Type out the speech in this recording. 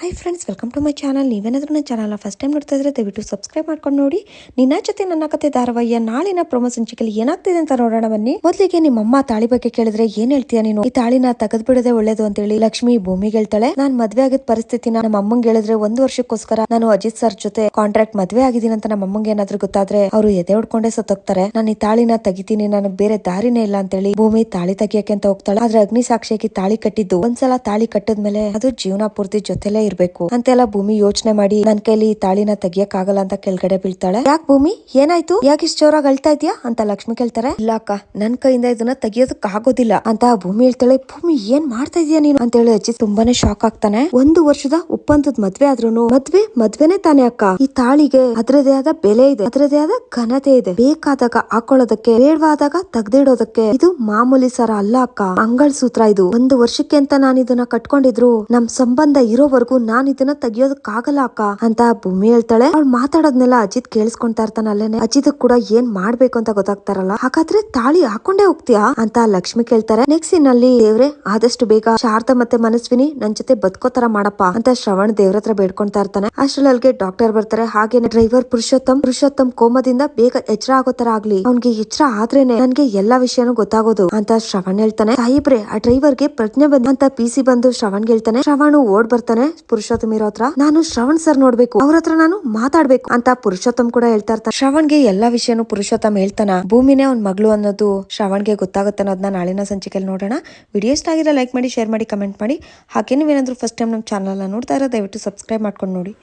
Hi friends welcome to my channel ನೀವೇನಾದರೂ ನನ್ನ ಚಾನಲ್ನ ಫಸ್ಟ್ ಟೈಮ್ ನೋಡ್ತಾ ಇದ್ರೆ ದಯವಿಟ್ಟು ಸಬ್ಸ್ಕ್ರೈಬ್ ಮಾಡ್ಕೊಂಡು ನೋಡಿ. ನಿನ್ನ ಜೊತೆ ನನ್ನ ಕತೆ ಧಾರಾವಾಹಿಯ ನಾಳಿನ ಪ್ರೊಮೋ ಸಂಚಿಕೆಯಲ್ಲಿ ಏನಾಗ್ತಿದೆ ಅಂತ ನೋಡೋಣ ಬನ್ನಿ. ಮೊದಲಿಗೆ ನಿಮ್ಮಮ್ಮ ತಾಳಿ ಬಗ್ಗೆ ಕೇಳಿದ್ರೆ ಏನ್ ಹೇಳ್ತೀಯ ನೀನು? ಈ ತಾಳಿನ ತೆಗೆದು ಬಿಡದೆ ಒಳ್ಳೇದು ಅಂತ ಹೇಳಿ ಲಕ್ಷ್ಮಿ ಭೂಮಿಗೆ ಹೇಳ್ತಾಳೆ. ನಾನು ಮದ್ವೆ ಆಗಿದ ಪರಿಸ್ಥಿತಿನ ನಮ್ಮ ಅಮ್ಮಂಗೆ ಹೇಳಿದ್ರೆ ಒಂದು ವರ್ಷಕ್ಕೋಸ್ಕರ ನಾನು ಅಜಿತ್ ಸರ್ ಜೊತೆ ಕಾಂಟ್ರಾಕ್ಟ್ ಮದ್ವೆ ಆಗಿದ್ದೀನಿ ಅಂತ ನಮ್ಮ ಅಮ್ಮಂಗೆ ಏನಾದ್ರೂ ಗೊತ್ತಾದ್ರೆ ಅವರು ಎದೆ ಹೊಡ್ಕೊಂಡೇ ಸತ್ತೋಗ್ತಾರೆ. ನಾನು ಈ ತಾಳಿನ ತೆಗಿತೀನಿ ನನಗೆ ಬೇರೆ ದಾರಿನೇ ಇಲ್ಲ ಅಂತ ಹೇಳಿ ಭೂಮಿ ತಾಳಿ ತೆಗಿಯಕ್ಕೆ ಅಂತ ಹೋಗ್ತಾಳೆ. ಆದ್ರೆ ಅಗ್ನಿ ಸಾಕ್ಷಿಯಾಗಿ ತಾಳಿ ಕಟ್ಟಿದ್ದು ಒಂದ್ಸಲ ತಾಳಿ ಕಟ್ಟಿದ್ಮೇಲೆ ಅದು ಜೀವನ ಪೂರ್ತಿ ಜೊತೆಲೇ ಇರ್ಬೇಕು. ಅಂತೆಲ್ಲ ಭೂಮಿ ಯೋಚನೆ ಮಾಡಿ ನನ್ ಕೈಲಿ ಈ ತಾಳಿನ ತೆಗಿಯಕ್ ಆಗಲ್ಲ ಅಂತ ಕೆಳಗಡೆ ಬೀಳ್ತಾಳೆ. ಯಾಕೆ ಭೂಮಿ? ಏನಾಯ್ತು? ಯಾಕೆ ಇಷ್ಟ ಜೋರಾಗಿ ಅಳ್ತಾ ಇದ್ಯಾ? ಅಂತ ಲಕ್ಷ್ಮಿ ಕೇಳ್ತಾರೆ. ಇಲ್ಲ ಅಕ್ಕ, ನನ್ ಕೈಯಿಂದ ಇದನ್ನ ತೆಗಿಯೋದಕ್ ಆಗೋದಿಲ್ಲ. ಅಂತ ಭೂಮಿ ಹೇಳ್ತಾಳೆ, ಭೂಮಿ ಏನ್ ಮಾಡ್ತಾ ಇದೀಯಾ ನೀನು? ಅಂತ ಹೇಳಿ ಅಜ್ಜಿ ತುಂಬಾನೇ ಶಾಕ್ ಆಗ್ತಾನೆ. ಒಂದು ವರ್ಷದ ಒಪ್ಪಂದದ ಮದ್ವೆ ಆದ್ರೂನು, ಮದ್ವೆ ಮದ್ವೆನೆ ತಾನೇ ಅಕ್ಕ. ಈ ತಾಳಿಗೆ ಅದ್ರದೇ ಆದ ಬೆಲೆ ಇದೆ ಅದ್ರದೇ ಆದ ಘನತೆ ಇದೆ. ಬೇಕಾದಾಗ ಹಾಕೊಳ್ಳೋದಕ್ಕೆ, ಬೇಡವಾದಾಗ ತೆಗ್ದಿಡೋದಕ್ಕೆ ಇದು ಮಾಮೂಲಿ ಸರ ಅಲ್ಲ ಅಕ್ಕ. ಅಂಗಳ್ ಸೂತ್ರ ಇದು. ಒಂದು ವರ್ಷಕ್ಕೆ ಅಂತ ನಾನು ಇದನ್ನ ಕಟ್ಕೊಂಡಿದ್ರು, ನಮ್ ಸಂಬಂಧ ಇರೋವರೆಗೂ ನಾನ್ ಇದನ್ನ ತೆಗಿಯೋದಕ್ಕಾಗಲ್ಲ ಅಕ್ಕ ಅಂತ ಭೂಮಿ ಹೇಳ್ತಾಳೆ. ಅವ್ಳು ಮಾತಾಡೋದ್ನೆಲ್ಲ ಅಜಿತ್ ಕೇಳಿಸ್ಕೊಂತಾ ಇರ್ತಾನೆ ಅಲ್ಲೇನೆ. ಅಜಿತ್ ಕೂಡ ಏನ್ ಮಾಡ್ಬೇಕು ಅಂತ ಗೊತ್ತಾಗ್ತಾರಲ್ಲ. ಹಾಗಾದ್ರೆ ತಾಳಿ ಹಾಕೊಂಡೇ ಹೋಗ್ತೀಯಾ ಅಂತ ಲಕ್ಷ್ಮಿ ಕೇಳ್ತಾರೆ. ನೆಕ್ಸ್ಟ್ ಇನ್ನಲ್ಲಿ ದೇವ್ರೆ, ಆದಷ್ಟು ಬೇಗ ಶಾರದಾ ಮತ್ತೆ ಮನಸ್ವಿನಿ ನನ್ ಜೊತೆ ಬದುಕೋತರ ಮಾಡಪ್ಪ ಅಂತ ಶ್ರವಣ್ ದೇವ್ರ ಹತ್ರ ಬೇಡ್ಕೊಂತಾ ಇರ್ತಾನೆ. ಅಷ್ಟ್ರಲ್ಲಿಗೆ ಡಾಕ್ಟರ್ ಬರ್ತಾರೆ. ಹಾಗೆ ಡ್ರೈವರ್ ಪುರುಷೋತ್ತಮ್ ಪುರುಷೋತ್ತಮ್ ಕೋಮದಿಂದ ಬೇಗ ಎಚ್ಚರ ಆಗೋ ತರ ಆಗ್ಲಿ. ಅವ್ನಿಗೆ ಎಚ್ಚರ ಆದ್ರೇನೆ ನನ್ಗೆ ಎಲ್ಲಾ ವಿಷಯನೂ ಗೊತ್ತಾಗೋದು ಅಂತ ಶ್ರವಣ್ ಹೇಳ್ತಾನೆ. ಸಾಹಿಬ್ರೆ, ಆ ಡ್ರೈವರ್ಗೆ ಪ್ರಜ್ಞೆ ಬಂದ ಅಂತ ಪಿ ಸಿ ಬಂದು ಶ್ರವಣ್ ಹೇಳ್ತಾನೆ. ಶ್ರವಣ್ ಓಡ್ ಬರ್ತಾನೆ. ಪುರುಷೋತ್ತಮ್ ಇರೋ ಹತ್ರ ನಾನು ಶ್ರವಣ್ ಸರ್ ನೋಡ್ಬೇಕು. ಅವ್ರ ಹತ್ರ ನಾನು ಮಾತಾಡ್ಬೇಕು ಅಂತ ಪುರುಷೋತ್ತಮ್ ಕೂಡ ಹೇಳ್ತಾ ಇರ್ತಾನೆ ಶ್ರವಣ್ಗೆ ಎಲ್ಲಾ ವಿಷಯನು ಪುರುಷೋತ್ತಮ್ ಹೇಳ್ತಾನ. ಭೂಮಿನೇ ಅವ್ನ್ ಮಗಳು ಅನ್ನೋದು ಶ್ರವಣ್ಗೆ ಗೊತ್ತಾಗುತ್ತೆ ಅನ್ನೋದನ್ನ ನಾಳಿನ ಸಂಚಿಕೆಯಲ್ಲಿ ನೋಡೋಣ. ವಿಡಿಯೋ ಇಷ್ಟ ಆಗಿದ್ರೆ ಲೈಕ್ ಮಾಡಿ, ಶೇರ್ ಮಾಡಿ, ಕಮೆಂಟ್ ಮಾಡಿ. ಹಾಗೆ ನೀವೇನಾದ್ರೂ ಫಸ್ಟ್ ಟೈಮ್ ನಮ್ಮ ಚಾನಲ್ನ ನೋಡ್ತಾ ಇರೋ ದಯವಿಟ್ಟು ಸಬ್ಸ್ಕ್ರೈಬ್ ಮಾಡ್ಕೊಂಡು ನೋಡಿ.